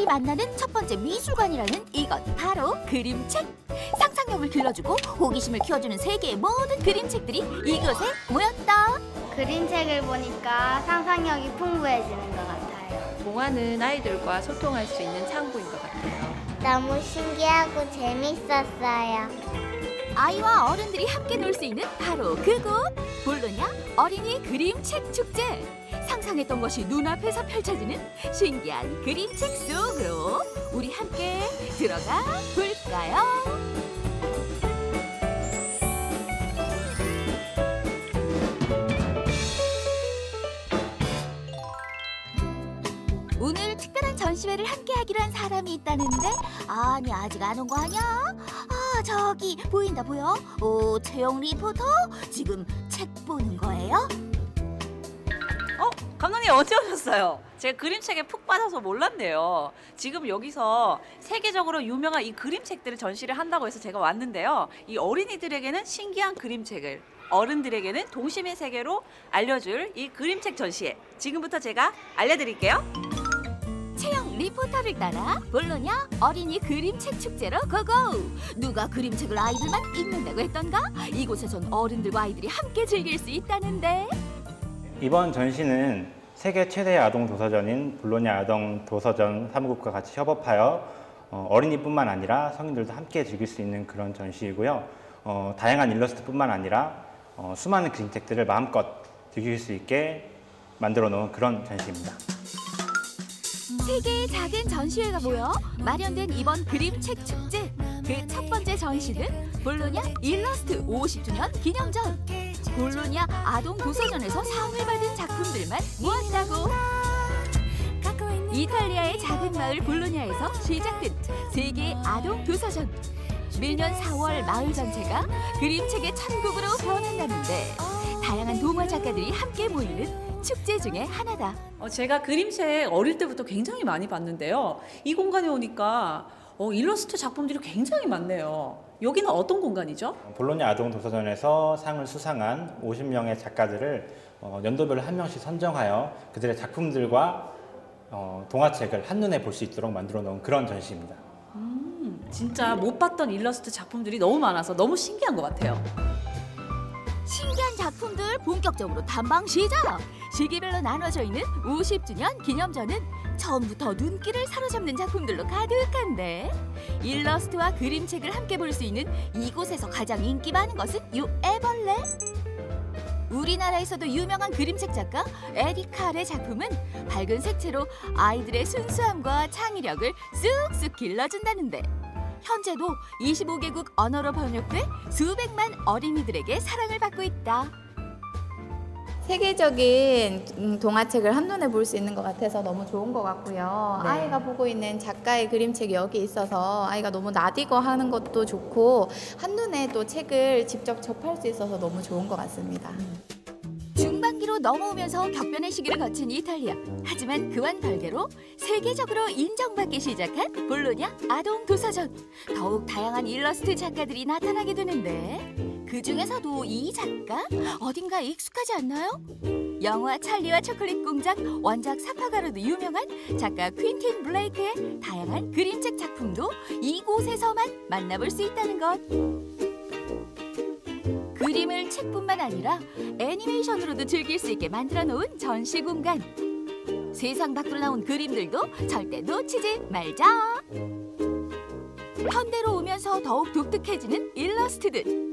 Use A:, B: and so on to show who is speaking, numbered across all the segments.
A: 아이들이 만나는 첫 번째 미술관이라는 이것 바로 그림책. 상상력을 길러주고 호기심을 키워주는 세계의 모든 그림책들이 이곳에 모였다.
B: 그림책을 보니까 상상력이 풍부해지는 것 같아요.
C: 동화는 아이들과 소통할 수 있는 창구인 것 같아요.
B: 너무 신기하고 재밌었어요.
A: 아이와 어른들이 함께 놀 수 있는 바로 그곳 볼로냐 어린이 그림책 축제 상상했던 것이 눈앞에서 펼쳐지는 신기한 그림책 속으로 우리 함께 들어가 볼까요? 오늘 특별한 전시회를 함께 하기로 한 사람이 있다는데 아니 아직 안 온 거 아니야? 아 저기 보인다 보여? 오 채영 리포터 지금 책 보는 거예요?
D: 어? 감독님 언제 오셨어요? 제가 그림책에 푹 빠져서 몰랐네요. 지금 여기서 세계적으로 유명한 이 그림책들을 전시를 한다고 해서 제가 왔는데요. 이 어린이들에게는 신기한 그림책을 어른들에게는 동심의 세계로 알려줄 이 그림책 전시회 지금부터 제가 알려드릴게요.
A: 채영 리포터를 따라 볼로냐 어린이 그림책 축제로 고고 누가 그림책을 아이들만 읽는다고 했던가 이곳에선 어른들과 아이들이 함께 즐길 수 있다는데
E: 이번 전시는 세계 최대 아동 도서전인 볼로냐 아동 도서전 사무국과 같이 협업하여 어, 어린이뿐만 아니라 성인들도 함께 즐길 수 있는 그런 전시이고요. 어, 다양한 일러스트뿐만 아니라 어, 수많은 그림책들을 마음껏 즐길 수 있게 만들어 놓은 그런 전시입니다.
A: 세 개의 작은 전시회가 모여 마련된 이번 그림책 축제 그 첫 번째 전시는 볼로냐 일러스트 50주년 기념전 볼로냐 아동 도서전에서 상을 받은 작품들만 모았다고 이탈리아의 작은 마을 볼로냐에서 시작된 세계 아동 도서전 매년 4월 마을 전체가 그림책의 천국으로 변한다는데 다양한 동화 작가들이 함께 모이는 축제 중에 하나다.
D: 어, 제가 그림책 어릴 때부터 굉장히 많이 봤는데요. 이 공간에 오니까 어, 일러스트 작품들이 굉장히 많네요. 여기는 어떤 공간이죠?
E: 볼로냐 아동 도서전에서 상을 수상한 50명의 작가들을 어, 연도별로 한 명씩 선정하여 그들의 작품들과 어, 동화책을 한눈에 볼 수 있도록 만들어 놓은 그런 전시입니다.
D: 진짜 못 봤던 일러스트 작품들이 너무 많아서 너무 신기한 것 같아요.
A: 신기한 작품들 본격적으로 탐방 시작! 시기별로 나눠져 있는 50주년 기념전은 처음부터 눈길을 사로잡는 작품들로 가득한데 일러스트와 그림책을 함께 볼 수 있는 이곳에서 가장 인기 많은 것은 요 애벌레. 우리나라에서도 유명한 그림책 작가 에디 칼의 작품은 밝은 색채로 아이들의 순수함과 창의력을 쑥쑥 길러준다는데 현재도 25개국 언어로 번역돼 수백만 어린이들에게 사랑을 받고 있다.
F: 세계적인 음, 동화책을 한눈에 볼 수 있는 것 같아서 너무 좋은 것 같고요.
A: 네.
F: 아이가 보고 있는 작가의 그림책이 여기 있어서 아이가 너무 나디거 하는 것도 좋고 한눈에 또 책을 직접 접할 수 있어서 너무 좋은 것 같습니다.
A: 중반기로 넘어오면서 격변의 시기를 거친 이탈리아. 하지만 그와는 별개로 세계적으로 인정받기 시작한 볼로냐 아동 도서전. 더욱 다양한 일러스트 작가들이 나타나게 되는데 그 중에서도 이 작가 어딘가 익숙하지 않나요? 영화 찰리와 초콜릿 공장 원작 사파가로도 유명한 작가 퀸틴 블레이크의 다양한 그림책 작품도 이곳에서만 만나볼 수 있다는 것. 그림을 책뿐만 아니라 애니메이션으로도 즐길 수 있게 만들어 놓은 전시 공간. 세상 밖으로 나온 그림들도 절대 놓치지 말자. 현대로 오면서 더욱 독특해지는 일러스트들.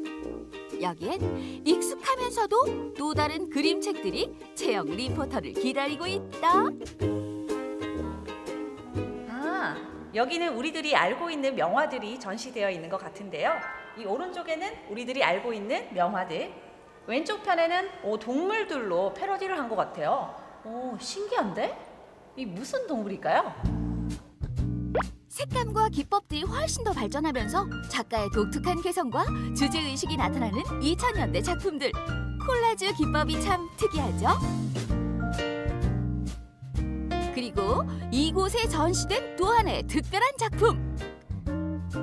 A: 여기엔 익숙하면서도 또 다른 그림책들이 채영 리포터를 기다리고 있다.
D: 아, 여기는 우리들이 알고 있는 명화들이 전시되어 있는 것 같은데요. 이 오른쪽에는 우리들이 알고 있는 명화들, 왼쪽 편에는 오, 동물들로 패러디를 한 것 같아요. 오, 신기한데? 이 무슨 동물일까요?
A: 색감과 기법들이 훨씬 더 발전하면서 작가의 독특한 개성과 주제 의식이 나타나는 2000년대 작품들. 콜라주 기법이 참 특이하죠. 그리고 이곳에 전시된 또 하나의 특별한 작품.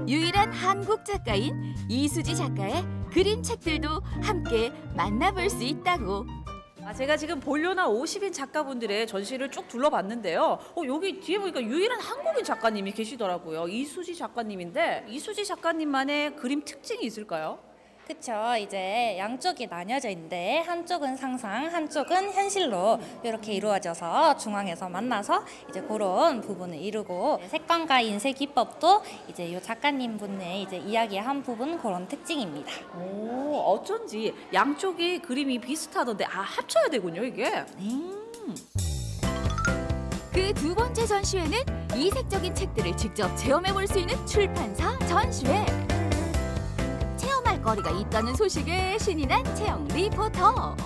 A: 유일한 한국 작가인 이수지 작가의 그림책들도 함께 만나볼 수 있다고.
D: 아, 제가 지금 볼료나 50인 작가분들의 전시를 쭉 둘러봤는데요. 어, 여기 뒤에 보니까 유일한 한국인 작가님이 계시더라고요. 이수지 작가님인데 이수지 작가님만의 그림 특징이 있을까요?
G: 그쵸. 이제 양쪽이 나뉘어져 있는데 한쪽은 상상, 한쪽은 현실로 이렇게 이루어져서 중앙에서 만나서 이제 그런 부분을 이루고 색감과 인쇄 기법도 이제 이 작가님 분의 이제 이야기한 부분 그런 특징입니다.
D: 오, 어쩐지 양쪽이 그림이 비슷하던데 아 합쳐야 되군요 이게.
A: 그두 번째 전시회는 이색적인 책들을 직접 체험해 볼 수 있는 출판사 전시회. 거리가 있다는 소식에 신이 난 체험 리포터.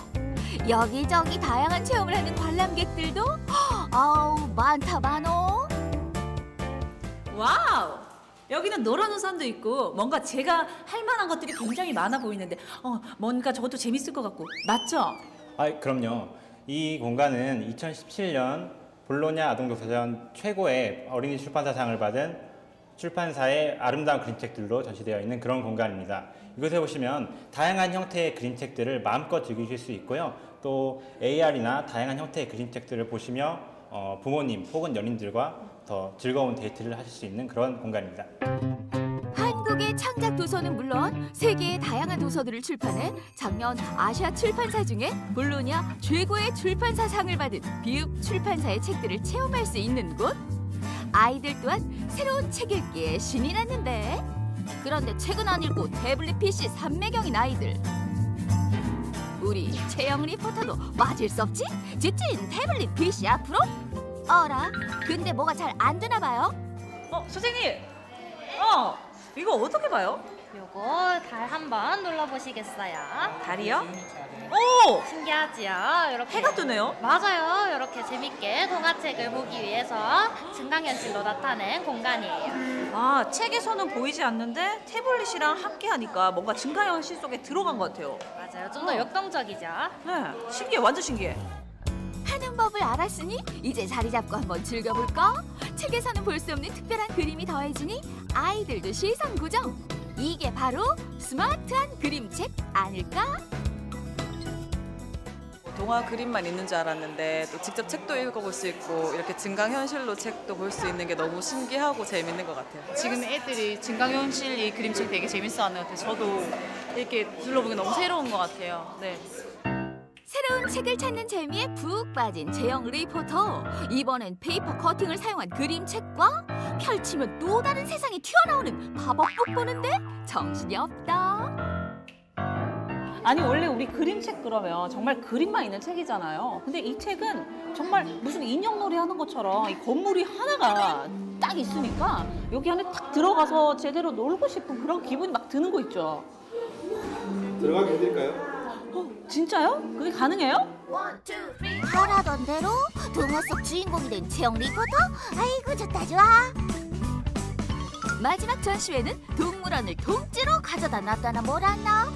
A: 여기저기 다양한 체험을 하는 관람객들도 헉, 아우 많다 많어.
D: 와우. 여기는 노란 우산도 있고 뭔가 제가 할 만한 것들이 굉장히 많아 보이는데 어 뭔가 저것도 재밌을 것 같고 맞죠?
E: 아, 그럼요. 이 공간은 2017년 볼로냐 아동도서전 최고의 어린이 출판사상을 받은 출판사의 아름다운 그림책들로 전시되어 있는 그런 공간입니다. 이곳에 보시면 다양한 형태의 그림책들을 마음껏 즐기실 수 있고요. 또 AR이나 다양한 형태의 그림책들을 보시며 어, 부모님 혹은 연인들과 더 즐거운 데이트를 하실 수 있는 그런 공간입니다.
A: 한국의 창작 도서는 물론 세계의 다양한 도서들을 출판해 작년 아시아 출판사 중에 볼로냐 최고의 출판사상을 받은 비읍 출판사의 책들을 체험할 수 있는 곳. 아이들 또한 새로운 책 읽기에 신이 났는데 그런데 책은 안 읽고 태블릿 PC 삼매경인 아이들. 우리 최영 리포터도 빠질 수 없지? 직진 태블릿 PC 앞으로? 어라? 근데 뭐가 잘 안 되나 봐요?
D: 어 선생님. 어 이거 어떻게 봐요?
G: 요거 달 한번 눌러보시겠어요?
D: 다리요? 오
G: 신기하지요? 이렇게
D: 해가 뜨네요.
G: 맞아요. 이렇게 재밌게 동화책을 보기 위해서 증강현실로 나타낸 공간이에요.
D: 아 책에서는 보이지 않는데 태블릿이랑 함께하니까 뭔가 증가현실 속에 들어간 것 같아요.
G: 맞아요. 좀 더 역동적이죠.
D: 네 신기해 완전 신기해.
A: 하는 법을 알았으니 이제 자리 잡고 한번 즐겨볼까? 책에서는 볼 수 없는 특별한 그림이 더해지니 아이들도 시선 고정. 이게 바로 스마트한 그림책 아닐까?
H: 동화 그림만 있는 줄 알았는데 또 직접 책도 읽어볼 수 있고 이렇게 증강현실로 책도 볼 수 있는 게 너무 신기하고 재밌는 것 같아요.
I: 지금 애들이 증강현실 이 그림책 되게 재밌어하는 것 같아요. 저도 이렇게 둘러보기 너무 새로운 것 같아요. 네.
A: 새로운 책을 찾는 재미에 푹 빠진 재영 리포터. 이번엔 페이퍼 커팅을 사용한 그림책과 펼치면 또 다른 세상이 튀어나오는 팝업북 보는데 정신이 없다.
D: 아니 원래 우리 그림책 그러면 정말 그림만 있는 책이잖아요. 근데 이 책은 정말 무슨 인형놀이 하는 것처럼 이 건물이 하나가 딱 있으니까 여기 안에 딱 들어가서 제대로 놀고 싶은 그런 기분이 막 드는 거 있죠.
J: 들어가기 힘들까요?
D: 어, 진짜요? 그게 가능해요?
B: 하라던 대로 동화 속 주인공이 된 채영 리포터? 아이고 좋다 좋아.
A: 마지막 전시회는 동물원을 통째로 가져다 놨다나 뭐라나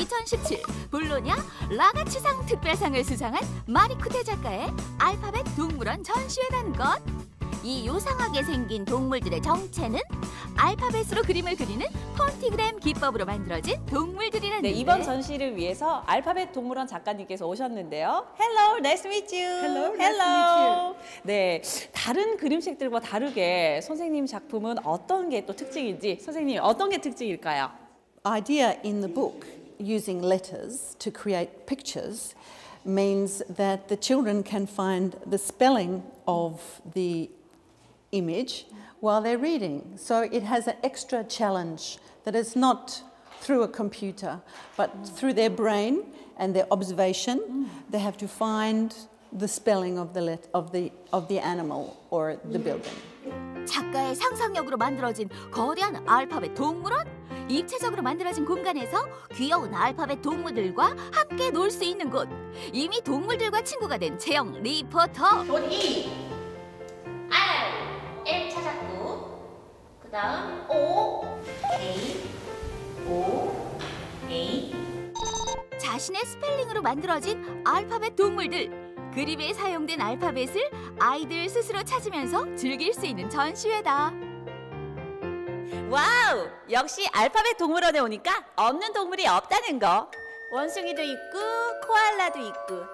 A: 2017 볼로냐 라가치상 특별상을 수상한 마리쿠테 작가의 알파벳 동물원 전시회라는 것. 이 요상하게 생긴 동물들의 정체는 알파벳으로 그림을 그리는 폰티그램 기법으로 만들어진 동물들이라는데
D: 네, 이번 전시를 위해서 알파벳 동물원 작가님께서 오셨는데요. Hello, nice to meet you. Hello, nice to meet you. 네, 다른 그림책들과 다르게 선생님 작품은 어떤 게 또 특징인지 선생님 어떤 게 특징일까요?
K: idea in the book using letters to create pictures means that the children can find the spelling of the image while they're reading. So it has an extra challenge that is not through a computer, but through their brain and their observation. Mm. They have to find the spelling of the, let- of the, of the animal or the mm. building.
A: 작가의 상상력으로 만들어진 거대한 알파벳 동물원? 입체적으로 만들어진 공간에서 귀여운 알파벳 동물들과 함께 놀 수 있는 곳. 이미 동물들과 친구가 된 재영 리포터.
G: E R M 찾았고 그 다음 O A O A
A: 자신의 스펠링으로 만들어진 알파벳 동물들. 그림에 사용된 알파벳을 아이들 스스로 찾으면서 즐길 수 있는 전시회다.
D: 와우! 역시 알파벳 동물원에 오니까 없는 동물이 없다는 거. 원숭이도 있고 코알라도 있고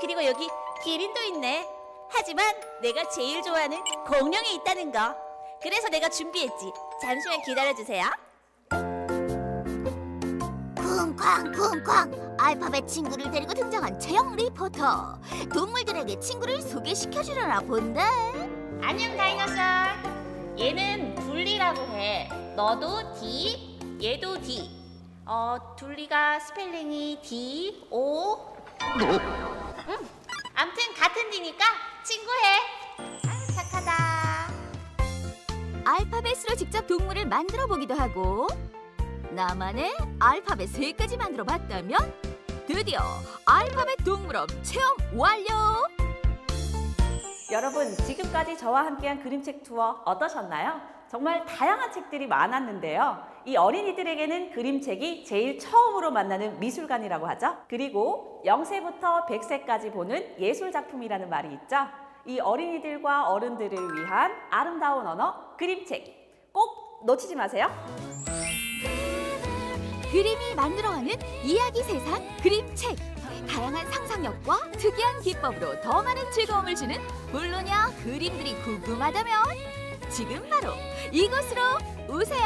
B: 그리고 여기 기린도 있네. 하지만 내가 제일 좋아하는 공룡이 있다는 거. 그래서 내가 준비했지. 잠시만 기다려주세요. 쿵쾅 쿵쾅 알파벳 친구를 데리고 등장한 채영 리포터. 동물들에게 친구를 소개시켜주려나 본데.
L: 안녕 다이너솔 얘는 둘리라고 해. 너도 D 얘도 D. 어 둘리가 스펠링이 D O. 음 암튼 같은 D니까 친구해. 아 착하다.
A: 알파벳으로 직접 동물을 만들어 보기도 하고 나만의 알파벳 세 가지 만들어 봤다면 드디어 알파벳 동물원 체험 완료!
D: 여러분 지금까지 저와 함께한 그림책 투어 어떠셨나요? 정말 다양한 책들이 많았는데요. 이 어린이들에게는 그림책이 제일 처음으로 만나는 미술관이라고 하죠. 그리고 0세부터 100세까지 보는 예술작품이라는 말이 있죠. 이 어린이들과 어른들을 위한 아름다운 언어 그림책 꼭 놓치지 마세요.
A: 그림이 만들어가는 이야기 세상 그림책 다양한 상상력과 특이한 기법으로 더 많은 즐거움을 주는 볼로냐 그림들이 궁금하다면 지금 바로 이곳으로 오세요.